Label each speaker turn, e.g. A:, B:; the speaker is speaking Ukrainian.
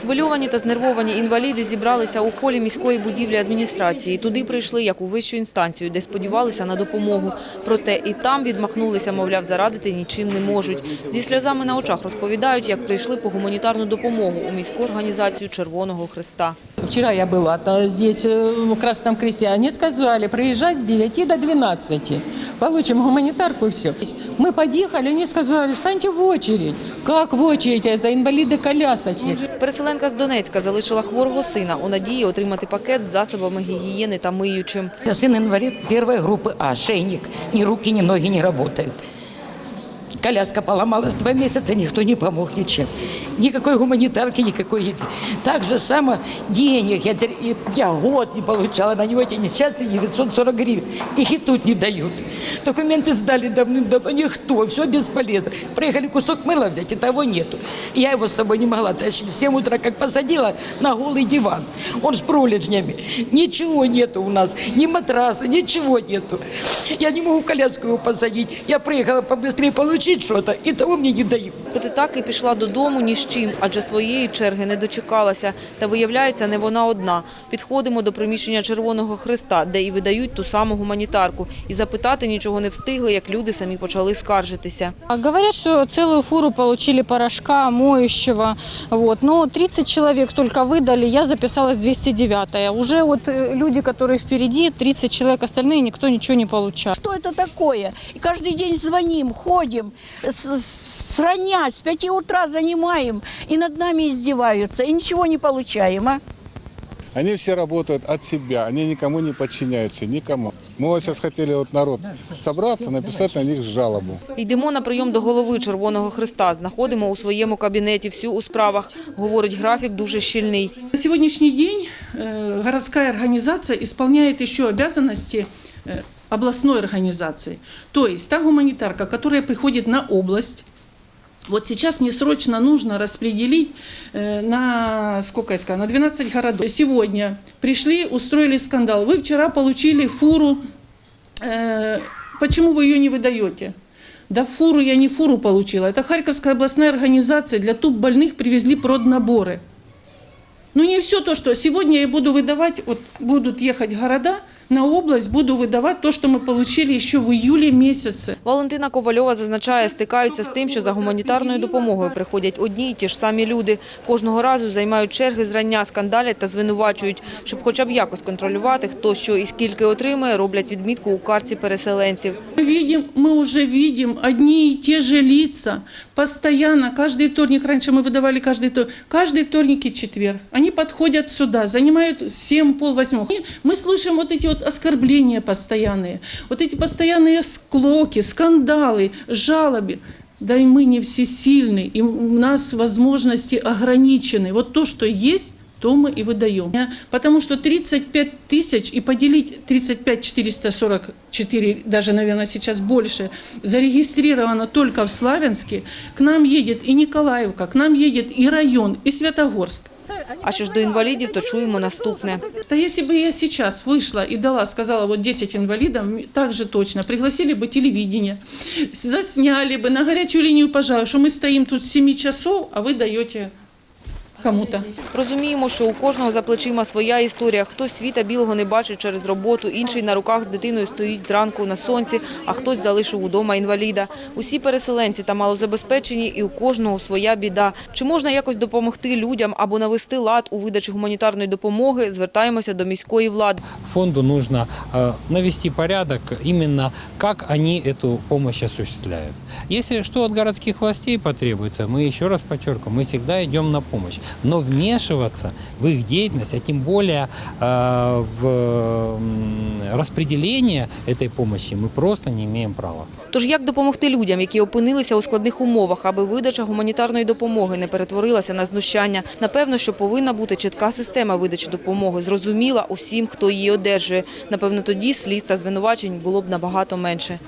A: Схвильовані та знервовані інваліди зібралися у холі міської будівлі адміністрації. Туди прийшли як у вищу інстанцію, де сподівалися на допомогу. Проте і там відмахнулися, мовляв, зарадити нічим не можуть. Зі сльозами на очах розповідають, як прийшли по гуманітарну допомогу у міську організацію Червоного Христа
B: Вчера я была то здесь, э, в Красном Кресте. Они сказали, приезжать с 9 до 12. Получим гуманитарку и все. Мы подъехали, они сказали, станьте в очередь. Как в очередь? Это инвалиды-колясочники.
A: Переселенка з Донецька залишила хворого сина у надії отримати пакет з засобами гігієни та миючим.
C: Сын инвалид первой группы А, шейник. Ни руки, ни ноги не работают. Коляска поломалась два месяца, никто не помог ничем. Никакой гуманитарки, никакой еды. Так же само денег. Я, я год не получала на него эти несчастные 940 гривен. Их и тут не дают. Документы сдали давным-давно. Никто, все бесполезно. Приехали кусок мыла взять, и того нету. Я его с собой не могла тащить. В 7 утра как посадила на голый диван. Он с пролежнями. Ничего нету у нас. Ни матраса, ничего нету. Я не могу в коляску его посадить. Я приехала побыстрее получить что-то, и того мне не дают.
A: Проте так і пішла додому ні з чим, адже своєї черги не дочекалася. Та виявляється, не вона одна. Підходимо до приміщення Червоного Христа, де і видають ту саму гуманітарку. І запитати нічого не встигли, як люди самі почали скаржитися.
D: А Говорят, что целую фуру получили порошка, моющего. Вот. Но 30 человек только выдали, я записалась 209-я. Уже вот э, люди, которые впереди, 30 человек, остальные никто ничего не получал.
E: Что это такое? И каждый день звоним, ходим, с, с рання, с 5 утра занимаем, и над нами издеваются, и ничего не получаем, а?
F: Они все работают от себя, они никому не подчиняются, никому. Мы вот сейчас хотели вот народ собраться, написать на них жалобу.
A: Йдемо на прийом до голови Червоного Христа. Знаходимо у своєму кабінеті всю у справах. Говорить, графік дуже щільний.
G: На сегодняшний день э, городская организация исполняет еще обязанности э, областной организации. То есть та гуманитарка, которая приходит на область, вот сейчас мне срочно нужно распределить э, на, сколько я сказала, на 12 городов. Сегодня пришли, устроили скандал. Вы вчера получили фуру, э, почему вы ее не выдаете? Да фуру я не фуру получила. Это Харьковская областная организация. Для туб больных привезли проднаборы. Ну не все то, что сегодня я буду выдавать, вот будут ехать города, на область буду выдавать то, что мы получили еще в июле месяце.
A: Валентина Ковальова зазначає, стикаються з тим, що за гуманітарною допомогою приходять одні й ті ж самі люди. Кожного разу займають черги зрання, скандалять та звинувачують. Щоб хоча б якось контролювати, хто що і скільки отримує, роблять відмітку у карті переселенців.
G: Мы видим, мы уже видим одни и те же лица постоянно, каждый вторник, раньше мы выдавали каждый вторник, каждый вторник и четверг. Они подходят сюда, занимают 7 пол восьмого. И Мы слышим вот эти вот оскорбления постоянные, вот эти постоянные склоки, скандалы, жалобы. Да и мы не всесильны, и у нас возможности ограничены. Вот то, что есть, то мы и выдаем. Я- Потому что 35 тысяч и поделить 35 444, даже, наверное, сейчас больше, зарегистрировано только в Славянске. К нам едет и Николаевка, к нам едет и район, и Святогорск.
A: А що ж до інвалідів, то чуємо наступне.
G: Да если бы я сейчас вышла и дала, сказала, вот 10 инвалидов, м, так же точно, пригласили бы телевидение, засняли бы на горячую линию пожару, что мы стоим тут с 7 часов, а вы даете кому-то.
A: Розуміємо, що у кожного за плечима своя історія. Хтось світа білого не бачить через роботу, інший на руках з дитиною стоїть зранку на сонці, а хтось залишив удома інваліда. Усі переселенці та малозабезпечені, і у кожного своя біда. Чи можна якось допомогти людям або навести лад у видачі гуманітарної допомоги, звертаємося до міської влади.
H: фонду нужно э, навести порядок именно как они эту помощь осуществляют. Если что от городских властей потребуется, мы еще раз подчеркиваем, мы всегда идем на помощь. Но вмешиваться в их деятельность, а тем более э, в м, распределение этой помощи мы просто не имеем права.
A: Тож як допомогти людям, які опинилися у складних умовах, аби видача гуманітарної допомоги не перетворилася на знущання? Напевно, що повинна бути чітка система видачі допомоги, зрозуміла усім, хто її одержує. Напевно, тоді сліз та звинувачень було б набагато менше.